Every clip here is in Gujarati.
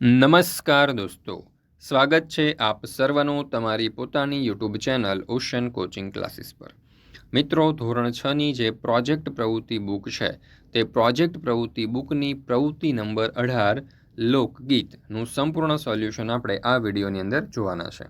નમસ્કાર દોસ્તો. સ્વાગત છે આપ સર્વનું તમારી પોતાની YouTube channel Ocean Coaching Classes પર. મિત્રો, ધોરણ છની જે પ્રોજેક્ટ પ્રવૃત્તિ બુક છે, તે પ્રોજેક્ટ પ્રવૃત્તિ બુકની પ્રવૃત્તિ નંબર અઢાર લોકગીતનું સંપૂર્ણ સોલ્યુશન આપણે આ વિડીયોની અંદર જોવાના છે.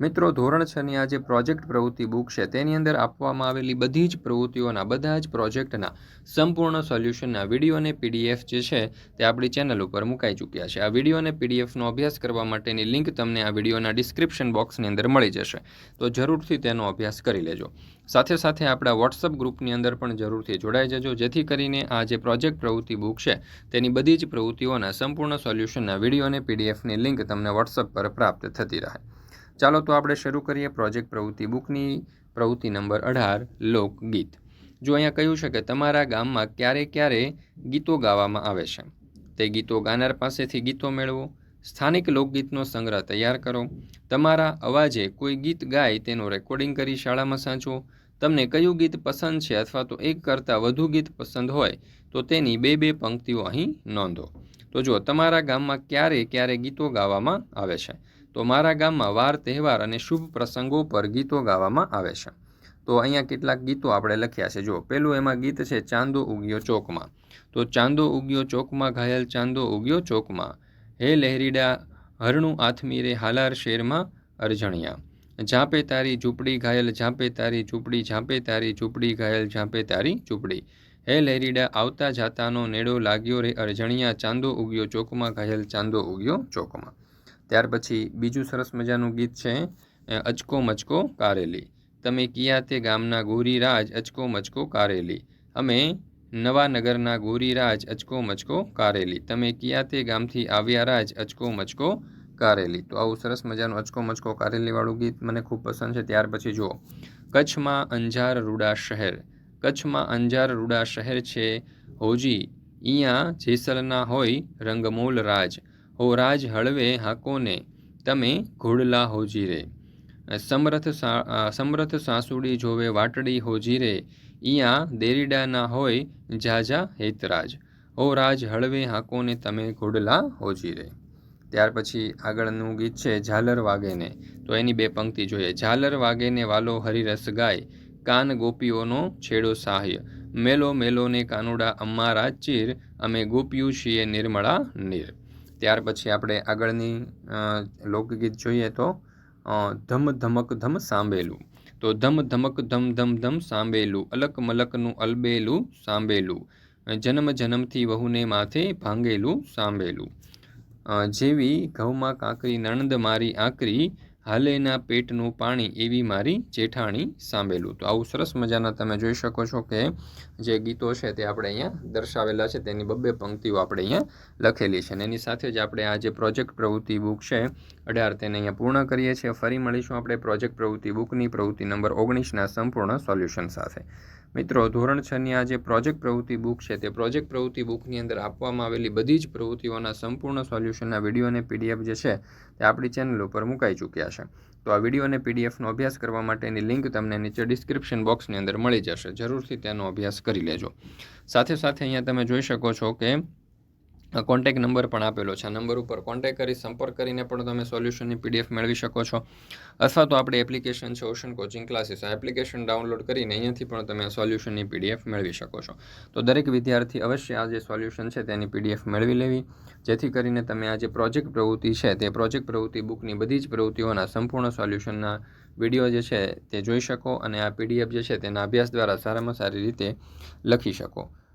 મિત્રો, ધોરણ છની આ જે પ્રોજેક્ટ પ્રવૃત્તિ બુક છે, તેની અંદર આપવામાં આવેલી બધી જ પ્રવૃત્તિઓના, બધા જ પ્રોજેક્ટના સંપૂર્ણ સોલ્યુશનના વીડિયો અને પીડીએફ જે છે, તે આપણી ચેનલ ઉપર મુકાઈ ચૂક્યા છે. આ વીડિયો અને પીડીએફનો અભ્યાસ કરવા માટેની લિંક તમને આ વિડીયોના ડિસ્ક્રિપ્શન બોક્સની અંદર મળી જશે. તો જરૂરથી તેનો અભ્યાસ કરી લેજો. સાથે સાથે આપણા વોટ્સઅપ ગ્રુપની અંદર પણ જરૂરથી જોડાઈ જજો. જેથી કરીને આ જે પ્રોજેક્ટ પ્રવૃત્તિ બુક છે, તેની બધી જ પ્રવૃત્તિઓના સંપૂર્ણ સોલ્યુશનના વીડિયો અને પીડીએફની લિંક તમને વોટ્સઅપ પર પ્રાપ્ત થતી રહે. ચાલો તો આપણે શરૂ કરીએ પ્રોજેક્ટ પ્રવૃત્તિ બુકની પ્રવૃત્તિ નંબર અઢાર, લોકગીત. જો અહીંયા કહ્યું છે કે તમારા ગામમાં ક્યારે ક્યારે ગીતો ગાવામાં આવે છે, તે ગીતો ગાનાર પાસેથી ગીતો મેળવો, સ્થાનિક લોકગીતનો સંગ્રહ તૈયાર કરો, તમારા અવાજે કોઈ ગીત ગાય તેનું રેકોર્ડિંગ કરી શાળામાં સાંચવો, તમને કયું ગીત પસંદ છે અથવા તો એક કરતાં વધુ ગીત પસંદ હોય, તો તેની બે બે પંક્તિઓ અહીં નોંધો. તો જો તમારા ગામમાં ક્યારે ક્યારે ગીતો ગાવામાં આવે છે તો મારા ગામમાં વાર, તહેવાર અને શુભ પ્રસંગો પર ગીતો ગાવામાં આવે છે. તો અહીંયા કેટલાક ગીતો આપણે લખ્યા છે. જો, પેલું એમાં ગીત છે, ચાંદો ઉગ્યો ચોકમાં. તો ચાંદો ઉગ્યો ચોકમાં ઘાયલ ચાંદો ઉગ્યો ચોકમાં. હે લહેરીડા, હરણું આથમીરે હાલાર શેરમાં અરજણિયા. ઝાંપે તારી ઝૂંપડી ઘાયલ, ઝાંપે તારી ઝૂંપડી, ઝાંપે તારી ઝૂંપડી ઘાયલ, ઝાંપે તારી ઝૂંપડી. હે લહેરીડા, આવતા જાતાનો નેડો લાગ્યો રે અરજણિયા. ચાંદો ઉગ્યો ચોકમાં ઘાયલ, ચાંદો ઉગ્યો ચોકમાં. ત્યાર પછી બીજું સરસ મજાનું ગીત છે અચકો મચકો કારેલી. તમે કિયા તે ગામના ગોરીરાજ અચકો મચકો કારેલી. અમે નવા નગરના ગોરીરાજ અચકો મચકો કારેલી. તમે કિયા તે ગામથી આવ્યા રાજ અચકો મચકો કારેલી. તો આવું સરસ મજાનું અચકો મચકો કારેલીવાળું ગીત મને ખૂબ પસંદ છે. ત્યાર પછી જુઓ. કચ્છમાં અંજાર રૂડા શહેર. કચ્છમાં અંજાર રૂડા શહેર છે હોજી. અહીંયા જેસલના હોય રંગમૂલ રાજ. હો રાજ હળવે હાકોને, તમે ઘોડલા હોજી રે. સમરથ સમરથ સાસુડી જોવે વાટડી હોજી રે. ઈયા દેરીડા ના હોય જાજા હેતરાજ. હો રાજ હળવે હાકોને, તમે ઘોડલા હોજી રે. ત્યાર પછી આગળનું ગીત છે, ઝાલર વાગેને. તો એની બે પંક્તિ જોઈએ. ઝાલર વાગેને વાલો હરિરસ ગાય, કાન ગોપીઓનો છેડો સાહ્ય. મેલો મેલોને કાનુડા અમારા ચીર, અમે ગોપીયું છીએ નિર્મળા નીર. ત્યાર પછી આપણે આગળની લોકગીત જોઈએ તો ધમ ધમક ધમ સાંભેલું. તો ધમ ધમક ધમ ધમ ધમ સાંભેલું, અલક મલકનું અલબેલું સાંભેલું, જન્મ જન્મથી વહુને માથે ભાંગેલું સાંભેલું. જેવી ઘઉંમાં કાંકરી નણંદ મારી આકરી હાલેના પેટનું પાણી એવી મારી જેઠાણી સાંભળેલું તો આવું સરસ મજાના તમે જોઈ શકો છો કે જે ગીતો છે તે આપણે અહીંયા દર્શાવેલા છે. તેની બબ્બે પંક્તિઓ આપણે અહીંયા લખેલી છે. અને એની સાથે જ આપણે આ જે પ્રોજેક્ટ પ્રવૃત્તિ બુક છે, અઢાર તેને અહીંયા પૂર્ણ કરીએ છીએ. ફરી મળીશું આપણે પ્રોજેક્ટ પ્રવૃત્તિ બુકની પ્રવૃત્તિ નંબર ઓગણીસના સંપૂર્ણ સોલ્યુશન સાથે. મિત્રો, ધોરણ છની આ જે પ્રોજેક્ટ પ્રવૃત્તિ બુક છે, તે પ્રોજેક્ટ પ્રવૃત્તિ બુકની અંદર આપવામાં આવેલી બધી જ પ્રવૃત્તિઓના સંપૂર્ણ સોલ્યુશનના વીડિયો અને પીડીએફ જે છે, તે આપણી ચેનલ ઉપર મુકાઈ ચૂક્યા છે તો આ વીડિયો અને પીડીએફનો અભ્યાસ કરવા માટેની લિંક તમને નીચે ડિસ્ક્રિપ્શન બોક્સની અંદર મળી જશે. જરૂરથી તેનો અભ્યાસ કરી લેજો. સાથે સાથે અહીંયા તમે જોઈ શકો છો કે કોન્ટેક નંબર પણ આપેલો છે. આ નંબર ઉપર કોન્ટેક કરી, સંપર્ક કરીને પણ તમે સોલ્યુશનની પીડીએફ મેળવી શકો છો. અથવા તો આપણી એપ્લિકેશન છે ઓશન કોચિંગ ક્લાસીસ આ એપ્લિકેશન ડાઉનલોડ કરીને અહીંયાથી પણ તમે સોલ્યુશનની પીડીએફ મેળવી શકો છો. તો દરેક વિદ્યાર્થી અવશ્ય આ જે સોલ્યુશન છે તેની પીડીએફ મેળવી લેવી. જેથી કરીને તમે આ જે પ્રોજેક્ટ પ્રવૃત્તિ છે તે પ્રોજેક્ટ પ્રવૃત્તિ બુકની બધી જ પ્રવૃત્તિઓના સંપૂર્ણ સોલ્યુશનના વીડિયો જે છે તે જોઈ શકો અને આ પીડીએફ જે છે તેના અભ્યાસ દ્વારા સારામાં સારી રીતે લખી શકો.